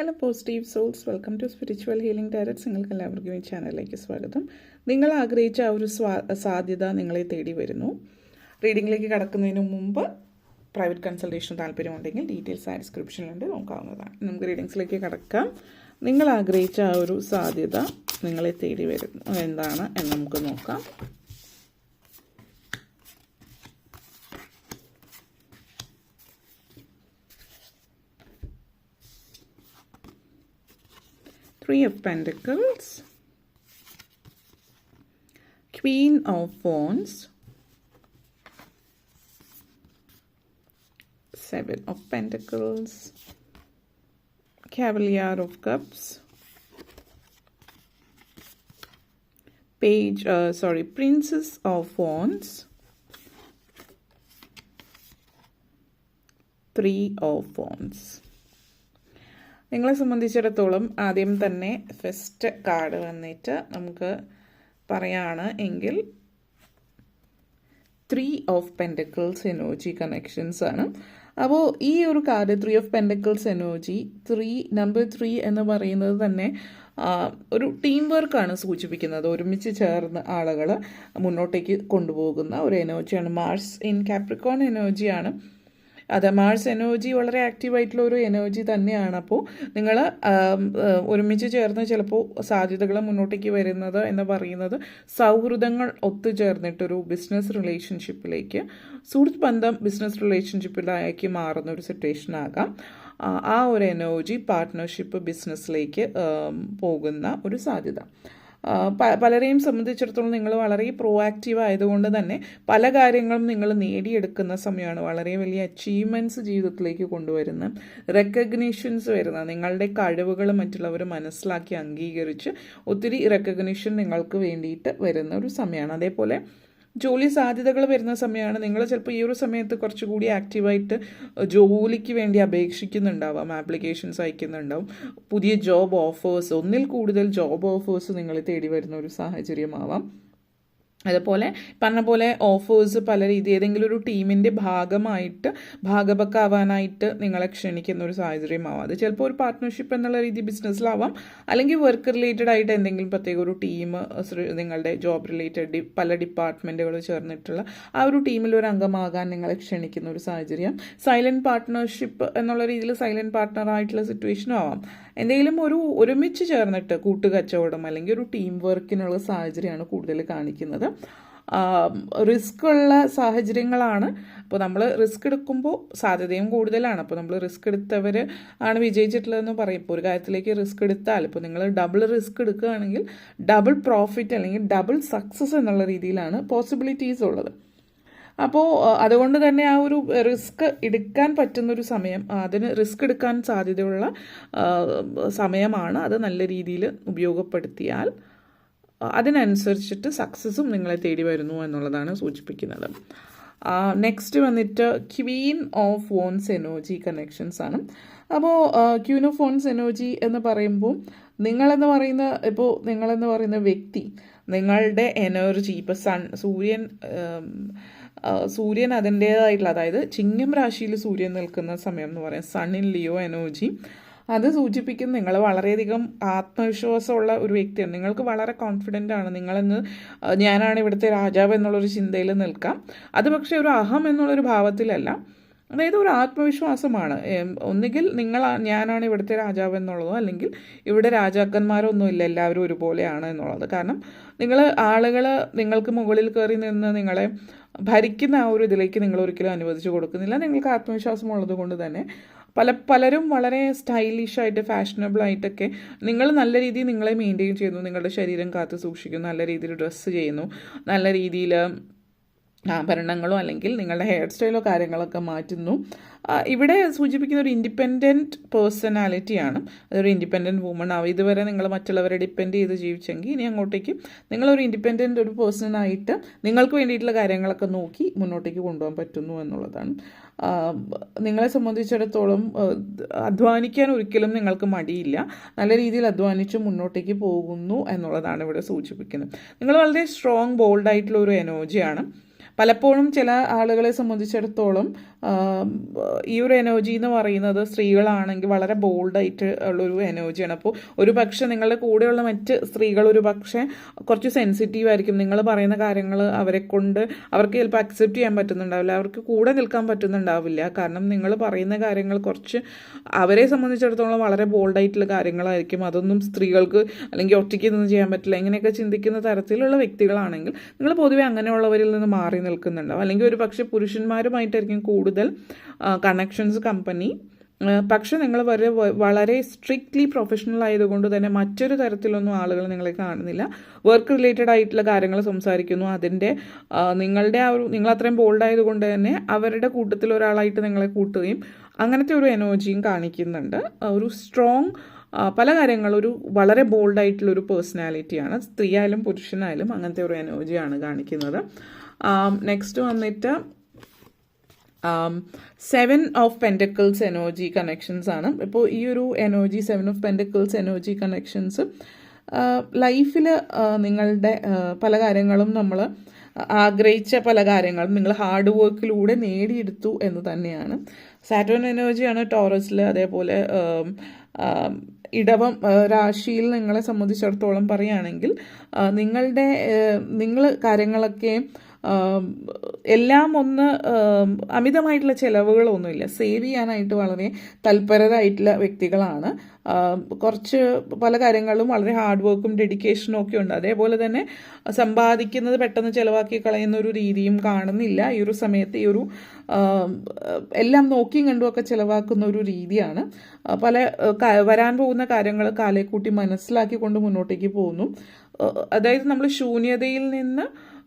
Hello positive souls welcome to spiritual healing directs നിങ്ങൾക്ക് എല്ലാവർക്കും ഈ ചാനലിലേക്ക് സ്വാഗതം. നിങ്ങൾ ആഗ്രഹിച്ച ആ ഒരു സ്വാ സാധ്യത നിങ്ങളെ തേടി വരുന്നു. റീഡിങ്ങിലേക്ക് കടക്കുന്നതിന് മുമ്പ് പ്രൈവറ്റ് കൺസൾട്ടേഷൻ താല്പര്യമുണ്ടെങ്കിൽ ഡീറ്റെയിൽസ് ആ ഡിസ്ക്രിപ്ഷനിലുണ്ട് നോക്കാവുന്നതാണ്. നമുക്ക് റീഡിങ്സിലേക്ക് കടക്കാം. നിങ്ങൾ ആഗ്രഹിച്ച ആ ഒരു സാധ്യത നിങ്ങളെ തേടി വരുന്നു. എന്താണ് എന്ന് നമുക്ക് നോക്കാം. Three of Pentacles, Queen of Wands, Seven of Pentacles, Cavalier of Cups, Page, uh, sorry, Princess of Wands, Three of Wands. നിങ്ങളെ സംബന്ധിച്ചിടത്തോളം ആദ്യം തന്നെ ഫസ്റ്റ് കാർഡ് വന്നിട്ട് നമുക്ക് പറയാണ് എങ്കിൽ three of pentacles energy connections ആണ്. അപ്പോൾ ഈ ഒരു card three of pentacles energy three number three എന്ന് പറയുന്നത് തന്നെ ഒരു ടീം വർക്കാണ് സൂചിപ്പിക്കുന്നത്. ഒരുമിച്ച് ചേർന്ന് ആളുകൾ മുന്നോട്ടേക്ക് കൊണ്ടുപോകുന്ന ഒരു എനർജിയാണ് മാർസ് ഇൻ കാപ്രിക്കോൺ എനർജിയാണ് അത് മാർസ് എനർജി വളരെ ആക്റ്റീവായിട്ടുള്ള ഒരു എനർജി തന്നെയാണ്. അപ്പോൾ നിങ്ങൾ ഒരുമിച്ച് ചേർന്ന് ചിലപ്പോൾ സാധ്യതകൾ മുന്നോട്ടേക്ക് വരുന്നത് എന്ന് പറയുന്നത് സൗഹൃദങ്ങൾ ഒത്തുചേർന്നിട്ടൊരു ബിസിനസ് റിലേഷൻഷിപ്പിലേക്ക് സുഹൃത്ത് ബന്ധം ബിസിനസ് റിലേഷൻഷിപ്പിലേക്ക് മാറുന്ന ഒരു സിറ്റുവേഷൻ ആകാം. ആ ഒരു എനർജി പാർട്ട്ണർഷിപ്പ് ബിസിനസ്സിലേക്ക് പോകുന്ന ഒരു സാധ്യത. പലരെയും സംബന്ധിച്ചിടത്തോളം നിങ്ങൾ വളരെ പ്രോ ആക്റ്റീവ് ആയതുകൊണ്ട് തന്നെ പല കാര്യങ്ങളും നിങ്ങൾ നേടിയെടുക്കുന്ന സമയമാണ് വളരെ വലിയ അച്ചീവ്മെന്റ്സ് ജീവിതത്തിലേക്ക് കൊണ്ടുവരുന്ന റെക്കഗ്നീഷൻസ് വരുന്ന നിങ്ങളുടെ കഴിവുകൾ മറ്റുള്ളവർ മനസ്സിലാക്കി അംഗീകരിച്ച് ഒത്തിരി റെക്കഗ്നീഷൻ നിങ്ങൾക്ക് വേണ്ടിയിട്ട് വരുന്ന ഒരു സമയമാണ്. അതേപോലെ ജോലി സാധ്യതകൾ വരുന്ന സമയമാണ്. നിങ്ങൾ ചിലപ്പോൾ ഈ ഒരു സമയത്ത് കുറച്ചുകൂടി ആക്റ്റീവായിട്ട് ജോലിക്ക് വേണ്ടി അപേക്ഷിക്കുന്നുണ്ടാവാം ആപ്ലിക്കേഷൻസ് അയക്കുന്നുണ്ടാവും. പുതിയ ജോബ് ഓഫേഴ്സ് ഒന്നിൽ കൂടുതൽ ജോബ് ഓഫേഴ്സ് നിങ്ങൾ തേടി വരുന്ന ഒരു സാഹചര്യമാവാം. അതുപോലെ പറഞ്ഞ പോലെ ഓഫേഴ്സ് പല രീതി ഏതെങ്കിലും ഒരു ടീമിന്റെ ഭാഗമായിട്ട് ഭാഗപക്കാവാനായിട്ട് നിങ്ങളെ ക്ഷണിക്കുന്ന ഒരു സാഹചര്യമാവാം. അത് ചിലപ്പോൾ ഒരു പാർട്ട്ണർഷിപ്പ് എന്നുള്ള രീതി ബിസിനസ്സിലാവാം അല്ലെങ്കിൽ വർക്ക് റിലേറ്റഡ് ആയിട്ട് എന്തെങ്കിലും പ്രത്യേക ഒരു ടീം നിങ്ങളുടെ ജോബ് റിലേറ്റഡ് പല ഡിപ്പാർട്ട്മെന്റുകൾ ചേർന്നിട്ടുള്ള ആ ഒരു ടീമിൽ ഒരു അംഗമാകാൻ നിങ്ങളെ ക്ഷണിക്കുന്ന ഒരു സാഹചര്യം. സൈലന്റ് പാർട്ട്ണർഷിപ്പ് എന്നുള്ള രീതിയിൽ സൈലന്റ് പാർട്ട്ണർ ആയിട്ടുള്ള സിറ്റുവേഷനും ആവാം. എന്തെങ്കിലും ഒരു ഒരുമിച്ച് ചേർന്നിട്ട് കൂട്ടുകച്ചവടം അല്ലെങ്കിൽ ഒരു ടീം വർക്കിനുള്ള സാഹചര്യമാണ് കൂടുതൽ കാണിക്കുന്നത്. റിസ്ക് ഉള്ള സാഹചര്യങ്ങളാണ്. അപ്പോൾ നമ്മൾ റിസ്ക് എടുക്കുമ്പോൾ സാധ്യതയും കൂടുതലാണ്. അപ്പോൾ നമ്മൾ റിസ്ക് എടുത്തവർ ആണ് വിജയിച്ചിട്ടുള്ളതെന്ന് പറയും. ഇപ്പോൾ ഒരു കാര്യത്തിലേക്ക് റിസ്ക് എടുത്താൽ ഇപ്പോൾ നിങ്ങൾ ഡബിൾ റിസ്ക് എടുക്കുകയാണെങ്കിൽ ഡബിൾ പ്രോഫിറ്റ് അല്ലെങ്കിൽ ഡബിൾ സക്സസ് എന്നുള്ള രീതിയിലാണ് പോസിബിലിറ്റീസ് ഉള്ളത്. അപ്പോൾ അതുകൊണ്ട് തന്നെ ആ ഒരു റിസ്ക് എടുക്കാൻ പറ്റുന്നൊരു സമയം അതിന് റിസ്ക് എടുക്കാൻ സാധ്യതയുള്ള സമയമാണ് അത് നല്ല രീതിയിൽ ഉപയോഗപ്പെടുത്തിയാൽ അതിനനുസരിച്ചിട്ട് സക്സസ്സും നിങ്ങളെ തേടി വരുന്നു എന്നുള്ളതാണ് സൂചിപ്പിക്കുന്നത്. നെക്സ്റ്റ് വന്നിട്ട് queen of wands energy connections ആണ്. അപ്പോൾ ക്വീൻ ഓഫ് വോൺസ് എനോജി എന്ന് പറയുമ്പോൾ നിങ്ങളെന്ന് പറയുന്ന ഇപ്പോൾ നിങ്ങളെന്ന് പറയുന്ന വ്യക്തി നിങ്ങളുടെ എനർജി ഇപ്പോൾ സൺ സൂര്യൻ സൂര്യൻ അതിന്റേതായിട്ടുള്ള അതായത് ചിങ്ങം രാശിയിൽ സൂര്യൻ നിൽക്കുന്ന സമയം എന്ന് പറയാം. സൺ ഇൻ ലിയോ എനർജി അത് സൂചിപ്പിക്കും നിങ്ങൾ വളരെയധികം ആത്മവിശ്വാസമുള്ള ഒരു വ്യക്തിയാണ്. നിങ്ങൾക്ക് വളരെ കോൺഫിഡന്റ് ആണ്. നിങ്ങളെന്ന് ഞാനാണ് ഇവിടുത്തെ രാജാവ് എന്നുള്ളൊരു ചിന്തയിൽ നിൽക്കാം. അത് പക്ഷേ ഒരു അഹം എന്നുള്ളൊരു ഭാവത്തിലല്ല. അതായത് ഒരു ആത്മവിശ്വാസമാണ്. ഒന്നുകിൽ നിങ്ങൾ ഞാനാണ് ഇവിടുത്തെ രാജാവ് എന്നുള്ളതോ അല്ലെങ്കിൽ ഇവിടെ രാജാക്കന്മാരൊന്നുമില്ല എല്ലാവരും ഒരുപോലെയാണ് എന്നുള്ളത്. കാരണം നിങ്ങൾ ആളുകൾ നിങ്ങൾക്ക് മുകളിൽ കയറി നിന്ന് നിങ്ങളെ ഭരിക്കുന്ന ആ ഒരു ഇതിലേക്ക് നിങ്ങൾ ഒരിക്കലും അനുവദിച്ചു കൊടുക്കുന്നില്ല. നിങ്ങൾക്ക് ആത്മവിശ്വാസം ഉള്ളത് കൊണ്ട് തന്നെ പല പലരും വളരെ സ്റ്റൈലിഷായിട്ട് ഫാഷനബിൾ ആയിട്ടൊക്കെ നിങ്ങൾ നല്ല രീതിയിൽ നിങ്ങളെ മെയിന്റെയിൻ ചെയ്യുന്നു. നിങ്ങളുടെ ശരീരം കാത്തു സൂക്ഷിക്കുന്നു. നല്ല രീതിയിൽ ഡ്രസ്സ് ചെയ്യുന്നു. നല്ല രീതിയിൽ ആഭരണങ്ങളോ അല്ലെങ്കിൽ നിങ്ങളുടെ ഹെയർ സ്റ്റൈലോ കാര്യങ്ങളൊക്കെ മാറ്റുന്നു. ഇവിടെ സൂചിപ്പിക്കുന്ന ഒരു ഇൻഡിപെൻഡന്റ് പേഴ്സണാലിറ്റിയാണ്. അതൊരു ഇൻഡിപെൻഡന്റ് വുമൺ ആവും. ഇതുവരെ നിങ്ങൾ മറ്റുള്ളവരെ ഡിപ്പെൻഡ് ചെയ്ത് ജീവിച്ചെങ്കിൽ ഇനി അങ്ങോട്ടേക്ക് നിങ്ങളൊരു ഇൻഡിപെൻഡന്റ് ഒരു പേഴ്സണായിട്ട് നിങ്ങൾക്ക് വേണ്ടിയിട്ടുള്ള കാര്യങ്ങളൊക്കെ നോക്കി മുന്നോട്ടേക്ക് കൊണ്ടുപോകാൻ പറ്റുന്നു എന്നുള്ളതാണ്. നിങ്ങളെ സംബന്ധിച്ചിടത്തോളം അധ്വാനിക്കാൻ ഒരിക്കലും നിങ്ങൾക്ക് മടിയില്ല. നല്ല രീതിയിൽ അധ്വാനിച്ച് മുന്നോട്ടേക്ക് പോകുന്നു എന്നുള്ളതാണ് ഇവിടെ സൂചിപ്പിക്കുന്നത്. നിങ്ങൾ വളരെ സ്ട്രോങ് ബോൾഡായിട്ടുള്ള ഒരു എനർജിയാണ് പലപ്പോഴും ചില ആളുകളെ സംബന്ധിച്ചിടത്തോളം ഈ ഒരു എനർജി എന്ന് പറയുന്നത് സ്ത്രീകളാണെങ്കിൽ വളരെ ബോൾഡായിട്ട് ഉള്ളൊരു എനർജിയാണ് അപ്പോൾ ഒരു പക്ഷേ നിങ്ങളുടെ കൂടെയുള്ള മറ്റ് സ്ത്രീകൾ ഒരു പക്ഷേ കുറച്ച് സെൻസിറ്റീവ് ആയിരിക്കും. നിങ്ങൾ പറയുന്ന കാര്യങ്ങൾ അവരെ കൊണ്ട് അവർക്ക് ചിലപ്പോൾ അക്സെപ്റ്റ് ചെയ്യാൻ പറ്റുന്നുണ്ടാവില്ല. അവർക്ക് കൂടെ നിൽക്കാൻ പറ്റുന്നുണ്ടാവില്ല. കാരണം നിങ്ങൾ പറയുന്ന കാര്യങ്ങൾ കുറച്ച് അവരെ സംബന്ധിച്ചിടത്തോളം വളരെ ബോൾഡായിട്ടുള്ള കാര്യങ്ങളായിരിക്കും. അതൊന്നും സ്ത്രീകൾക്ക് അല്ലെങ്കിൽ ഒറ്റയ്ക്ക് നിന്ന് ചെയ്യാൻ പറ്റില്ല. ഇങ്ങനെയൊക്കെ ചിന്തിക്കുന്ന തരത്തിലുള്ള വ്യക്തികളാണെങ്കിൽ നിങ്ങൾ പൊതുവെ അങ്ങനെയുള്ളവരിൽ നിന്ന് മാറി നിൽക്കുന്നുണ്ടാവും. അല്ലെങ്കിൽ ഒരു പക്ഷേ പുരുഷന്മാരുമായിട്ടായിരിക്കും കൂടുതൽ കണക്ഷൻസ് കമ്പനി പക്ഷെ നിങ്ങൾ വളരെ വളരെ സ്ട്രിക്ട്ലി പ്രൊഫഷണൽ ആയതുകൊണ്ട് തന്നെ മറ്റൊരു തരത്തിലൊന്നും ആളുകൾ നിങ്ങളെ കാണുന്നില്ല. വർക്ക് റിലേറ്റഡ് ആയിട്ടുള്ള കാര്യങ്ങൾ സംസാരിക്കുന്നു. അതിന്റെ നിങ്ങളുടെ ആ ഒരു നിങ്ങൾ അത്രയും ബോൾഡ് ആയതുകൊണ്ട് തന്നെ അവരുടെ കൂട്ടത്തിൽ ഒരാളായിട്ട് നിങ്ങളെ കൂട്ടുകയും അങ്ങനത്തെ ഒരു എനർജിയും കാണിക്കുന്നുണ്ട്. ഒരു സ്ട്രോങ് പല കാര്യങ്ങളും ഒരു വളരെ ബോൾഡായിട്ടുള്ള ഒരു പേഴ്സണാലിറ്റിയാണ് സ്ത്രീ ആയാലും പുരുഷനായാലും അങ്ങനത്തെ ഒരു എനർജിയാണ് കാണിക്കുന്നത്. നെക്സ്റ്റ് വന്നിട്ട് seven of pentacles energy connections ആണ്. ഇപ്പോൾ ഈ ഒരു energy seven of pentacles energy connections ലൈഫിൽ നിങ്ങളുടെ പല കാര്യങ്ങളും നമ്മൾ ആഗ്രഹിച്ച പല കാര്യങ്ങളും നിങ്ങൾ ഹാർഡ് വർക്കിലൂടെ നേടിയെടുത്തു എന്ന് തന്നെയാണ്. സാറ്റേൺ എനർജിയാണ് ടോറസിൽ അതേപോലെ ആം, ആം, ഇടവം രാശിയിൽ നിങ്ങളെ സംബന്ധിച്ചിടത്തോളം പറയുകയാണെങ്കിൽ ആ, നിങ്ങളുടെ നിങ്ങൾ കാര്യങ്ങളൊക്കെ എല്ലാം ഒന്ന് അമിതമായിട്ടുള്ള ചിലവുകളൊന്നുമില്ല. സേവ് ചെയ്യാനായിട്ട് വളരെ തൽപരരായിട്ടുള്ള വ്യക്തികളാണ്. കുറച്ച് പല കാര്യങ്ങളും വളരെ ഹാർഡ് വർക്കും ഡെഡിക്കേഷനും ഒക്കെ ഉണ്ട്. അതേപോലെ തന്നെ സമ്പാദിക്കുന്നത് പെട്ടെന്ന് ചിലവാക്കി കളയുന്ന ഒരു രീതിയും കാണുന്നില്ല. ഈ ഒരു സമയത്ത് ഈ ഒരു എല്ലാം നോക്കിയും കണ്ടും ഒക്കെ ചിലവാക്കുന്ന ഒരു രീതിയാണ്. പല വരാൻ പോകുന്ന കാര്യങ്ങൾ കാലേക്കൂട്ടി മനസ്സിലാക്കിക്കൊണ്ട് മുന്നോട്ടേക്ക് പോകുന്നു. അതായത് നമ്മൾ ശൂന്യതയിൽ നിന്ന്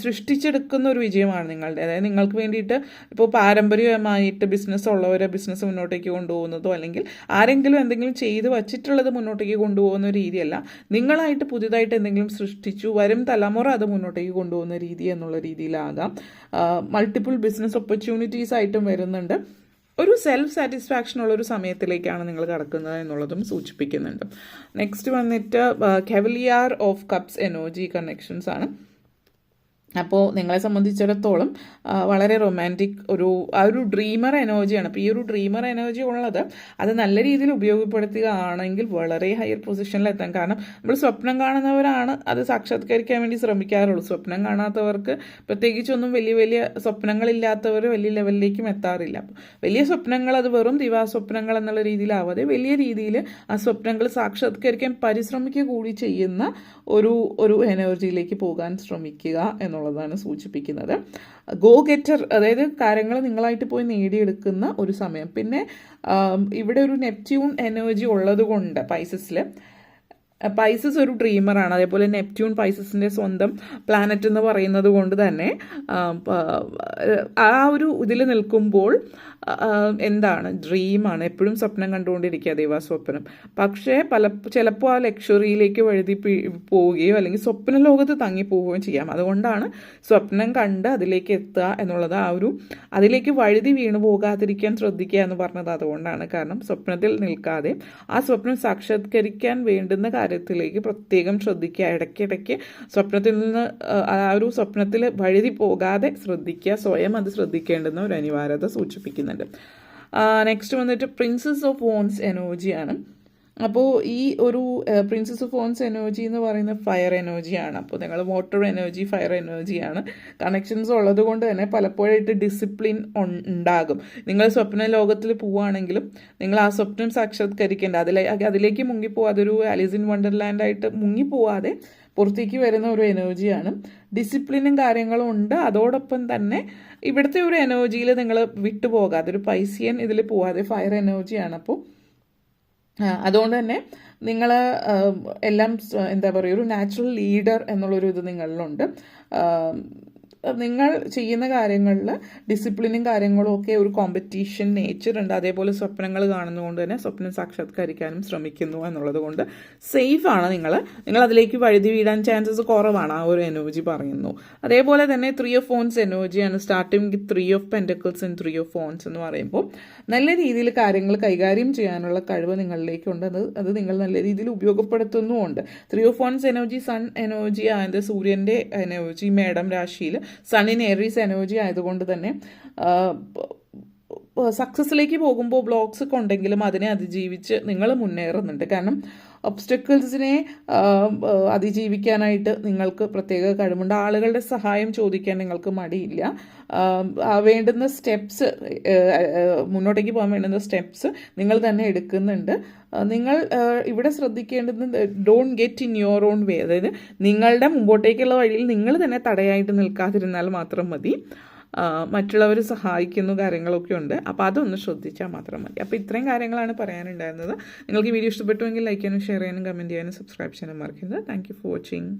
സൃഷ്ടിച്ചെടുക്കുന്ന ഒരു വിജയമാണ് നിങ്ങളുടെ. അതായത് നിങ്ങൾക്ക് വേണ്ടിയിട്ട് ഇപ്പോൾ പാരമ്പര്യമായിട്ട് ബിസിനസ് ഉള്ളവരെ ബിസിനസ് മുന്നോട്ടേക്ക് കൊണ്ടുപോകുന്നതോ അല്ലെങ്കിൽ ആരെങ്കിലും എന്തെങ്കിലും ചെയ്ത് വച്ചിട്ടുള്ളത് മുന്നോട്ടേക്ക് കൊണ്ടുപോകുന്ന രീതിയല്ല. നിങ്ങളായിട്ട് പുതിയതായിട്ട് എന്തെങ്കിലും സൃഷ്ടിച്ചു വരും തലമുറ അത് മുന്നോട്ടേക്ക് കൊണ്ടുപോകുന്ന രീതി എന്നുള്ള രീതിയിലാകാം. മൾട്ടിപ്പിൾ ബിസിനസ് ഓപ്പർച്യൂണിറ്റീസ് ആയിട്ടും വരുന്നുണ്ട്. ഒരു സെൽഫ് സാറ്റിസ്ഫാക്ഷൻ ഉള്ള ഒരു സമയത്തിലേക്കാണ് നിങ്ങൾ കടക്കുന്നത് എന്നുള്ളതും സൂചിപ്പിക്കുന്നുണ്ട്. നെക്സ്റ്റ് വന്നിട്ട് cavalier of cups energy connections ആണ്. അപ്പോൾ നിങ്ങളെ സംബന്ധിച്ചിടത്തോളം വളരെ റൊമാന്റിക് ഒരു ആ ഒരു ഡ്രീമർ എനർജിയാണ് അപ്പോൾ ഈ ഒരു ഡ്രീമർ എനർജി ഉള്ളത് അത് നല്ല രീതിയിൽ ഉപയോഗപ്പെടുത്തുകയാണെങ്കിൽ വളരെ ഹയർ പൊസിഷനിലെത്താം കാരണം നമ്മൾ സ്വപ്നം കാണുന്നവരാണ് അത് സാക്ഷാത്കരിക്കാൻ വേണ്ടി ശ്രമിക്കാറുള്ളൂ. സ്വപ്നം കാണാത്തവർക്ക് പ്രത്യേകിച്ചൊന്നും വലിയ വലിയ സ്വപ്നങ്ങളില്ലാത്തവർ വലിയ ലെവലിലേക്കും എത്താറില്ല. വലിയ സ്വപ്നങ്ങൾ അത് വെറും ദിവാസ്വപ്നങ്ങൾ എന്നുള്ള രീതിയിലാവാതെ വലിയ രീതിയിൽ ആ സ്വപ്നങ്ങൾ സാക്ഷാത്കരിക്കാൻ പരിശ്രമിക്കുക കൂടി ചെയ്യുന്ന ഒരു ഒരു എനർജിയിലേക്ക് പോകാൻ ശ്രമിക്കുക എന്നുള്ളതാണ് സൂചിപ്പിക്കുന്നത്. ഗോ ഗെറ്റർ അതായത് കാര്യങ്ങൾ നിങ്ങളായിട്ട് പോയി നേടിയെടുക്കുന്ന ഒരു സമയം. പിന്നെ ഇവിടെ ഒരു നെപ്റ്റ്യൂൺ എനർജി ഉള്ളത് കൊണ്ട് പൈസസിൽ പൈസസ് ഒരു ഡ്രീമറാണ്. അതേപോലെ നെപ്റ്റ്യൂൺ പൈസസിന്റെ സ്വന്തം പ്ലാനറ്റ് എന്ന് പറയുന്നത് കൊണ്ട് തന്നെ ആ, ഒരു ഇതിൽ നിൽക്കുമ്പോൾ എന്താണ്? ഡ്രീമാണ് എപ്പോഴും സ്വപ്നം കണ്ടുകൊണ്ടിരിക്കുക ദൈവാസ്വപ്നം പക്ഷേ പല ചിലപ്പോൾ ആ ലക്ഷറിയിലേക്ക് വഴുതി പോവുകയോ അല്ലെങ്കിൽ സ്വപ്ന ലോകത്ത് തങ്ങിപ്പോവുകയും ചെയ്യാം. അതുകൊണ്ടാണ് സ്വപ്നം കണ്ട് അതിലേക്ക് എത്തുക എന്നുള്ളത് ആ ഒരു അതിലേക്ക് വഴുതി വീണു പോകാതിരിക്കാൻ ശ്രദ്ധിക്കുക എന്ന് പറഞ്ഞത് അതുകൊണ്ടാണ്. കാരണം സ്വപ്നത്തിൽ നിൽക്കാതെ ആ സ്വപ്നം സാക്ഷാത്കരിക്കാൻ വേണ്ടുന്ന കാര്യത്തിലേക്ക് പ്രത്യേകം ശ്രദ്ധിക്കുക. ഇടയ്ക്കിടയ്ക്ക് സ്വപ്നത്തിൽ നിന്ന് ആ, ഒരു സ്വപ്നത്തിൽ വഴുതി പോകാതെ ശ്രദ്ധിക്കുക. സ്വയം അത് ശ്രദ്ധിക്കേണ്ടുന്ന ഒരു അനിവാര്യത സൂചിപ്പിക്കുന്നുണ്ട് നെക്സ്റ്റ് വന്നിട്ട് പ്രിൻസസ് ഓഫ് വോൺസ് എനർജിയാണ്. അപ്പോൾ ഈ ഒരു പ്രിൻസസ് ഫോൺസ് എനർജി എന്ന് പറയുന്ന ഫയർ എനർജിയാണ് അപ്പോൾ നിങ്ങൾ വാട്ടർ എനർജി ഫയർ എനർജിയാണ് കണക്ഷൻസ് ഉള്ളത് കൊണ്ട് തന്നെ പലപ്പോഴായിട്ട് ഡിസിപ്ലിൻ ഉണ്ടാകും. നിങ്ങൾ സ്വപ്ന ലോകത്തിൽ പോവുകയാണെങ്കിലും നിങ്ങൾ ആ സ്വപ്നം സാക്ഷാത്കരിക്കേണ്ട. അതിലെ അതിലേക്ക് മുങ്ങിപ്പോകാം അതൊരു ആലിസ് ഇൻ വണ്ടർലാൻഡ് ആയിട്ട് മുങ്ങിപ്പോവാതെ പുറത്തേക്ക് വരുന്ന ഒരു എനർജിയാണ് ഡിസിപ്ലിനും കാര്യങ്ങളും ഉണ്ട്. അതോടൊപ്പം തന്നെ ഇവിടുത്തെ ഒരു എനർജിയിൽ നിങ്ങൾ വിട്ടുപോകാതെ ഒരു പൈസിയൻ ഇതിൽ പോവാതെ ഫയർ എനർജിയാണ് അപ്പോൾ അതുകൊണ്ട് തന്നെ നിങ്ങൾ എല്ലാം എന്താ പറയുക ഒരു നാച്ചുറൽ ലീഡർ എന്നുള്ളൊരു ഇത് നിങ്ങളിലുണ്ട്. നിങ്ങൾ ചെയ്യുന്ന കാര്യങ്ങളിൽ ഡിസിപ്ലിനും കാര്യങ്ങളും ഒക്കെ ഒരു കോമ്പറ്റീഷൻ നേച്ചർ ഉണ്ട്. അതേപോലെ സ്വപ്നങ്ങൾ കാണുന്നതുകൊണ്ട് തന്നെ സ്വപ്നം സാക്ഷാത്കരിക്കാനും ശ്രമിക്കുന്നു എന്നുള്ളത് കൊണ്ട് സേഫാണ് നിങ്ങൾ. നിങ്ങൾ അതിലേക്ക് വഴുതി വീടാൻ ചാൻസസ് കുറവാണ് ആ ഒരു എനർജി പറയുന്നു. അതേപോലെ തന്നെ ത്രീ ഓഫ് ഫോൺസ് എനർജിയാണ് starting with three of pentacles and three of phones എന്ന് പറയുമ്പോൾ നല്ല രീതിയിൽ കാര്യങ്ങൾ കൈകാര്യം ചെയ്യാനുള്ള കഴിവ് നിങ്ങളിലേക്കുണ്ട്. അത് അത് നിങ്ങൾ നല്ല രീതിയിൽ ഉപയോഗപ്പെടുത്തുന്നുമുണ്ട്. ത്രീ ഓഫ് ഫോൺസ് എനർജി സൺ എനർജി ആൻഡ് സൂര്യന്റെ എനർജി മേഡം രാശിയിൽ സണ്ണിന് ഏറീസ് എനർജി ആയതുകൊണ്ട് തന്നെ സക്സസ്സിലേക്ക് പോകുമ്പോൾ ബ്ലോക്സ് ഒക്കെ ഉണ്ടെങ്കിലും അതിനെ അതിജീവിച്ച് നിങ്ങൾ മുന്നേറുന്നുണ്ട്. കാരണം ഒബ്സ്റ്റക്കിൾസിനെ അതിജീവിക്കാനായിട്ട് നിങ്ങൾക്ക് പ്രത്യേക കഴിവുണ്ട്. ആളുകളുടെ സഹായം ചോദിക്കാൻ നിങ്ങൾക്ക് മടിയില്ല. വേണ്ടുന്ന സ്റ്റെപ്സ് മുന്നോട്ടേക്ക് പോകാൻ വേണ്ടുന്ന സ്റ്റെപ്സ് നിങ്ങൾ തന്നെ എടുക്കുന്നുണ്ട്. നിങ്ങൾ ഇവിടെ ശ്രദ്ധിക്കേണ്ടത് don't get in your own way അതായത് നിങ്ങളുടെ മുമ്പോട്ടേക്കുള്ള വഴിയിൽ നിങ്ങൾ തന്നെ തടയായിട്ട് നിൽക്കാതിരുന്നാൽ മാത്രം മതി. മറ്റുള്ളവർ സഹായിക്കുന്നു കാര്യങ്ങളൊക്കെ ഉണ്ട്. അപ്പോൾ അതൊന്ന് ശ്രദ്ധിച്ചാൽ മാത്രം മതി. അപ്പോൾ ഇത്രയും കാര്യങ്ങളാണ് പറയാനുണ്ടായിരുന്നത്. നിങ്ങൾക്ക് ഈ വീഡിയോ ഇഷ്ടപ്പെട്ടുവെങ്കിൽ ലൈക്ക് ചെയ്യാനും ഷെയർ ചെയ്യാനും കമന്റ് ചെയ്യാനും സബ്സ്ക്രൈബ് ചെയ്യാനും മറക്കരുത്. Thank you for watching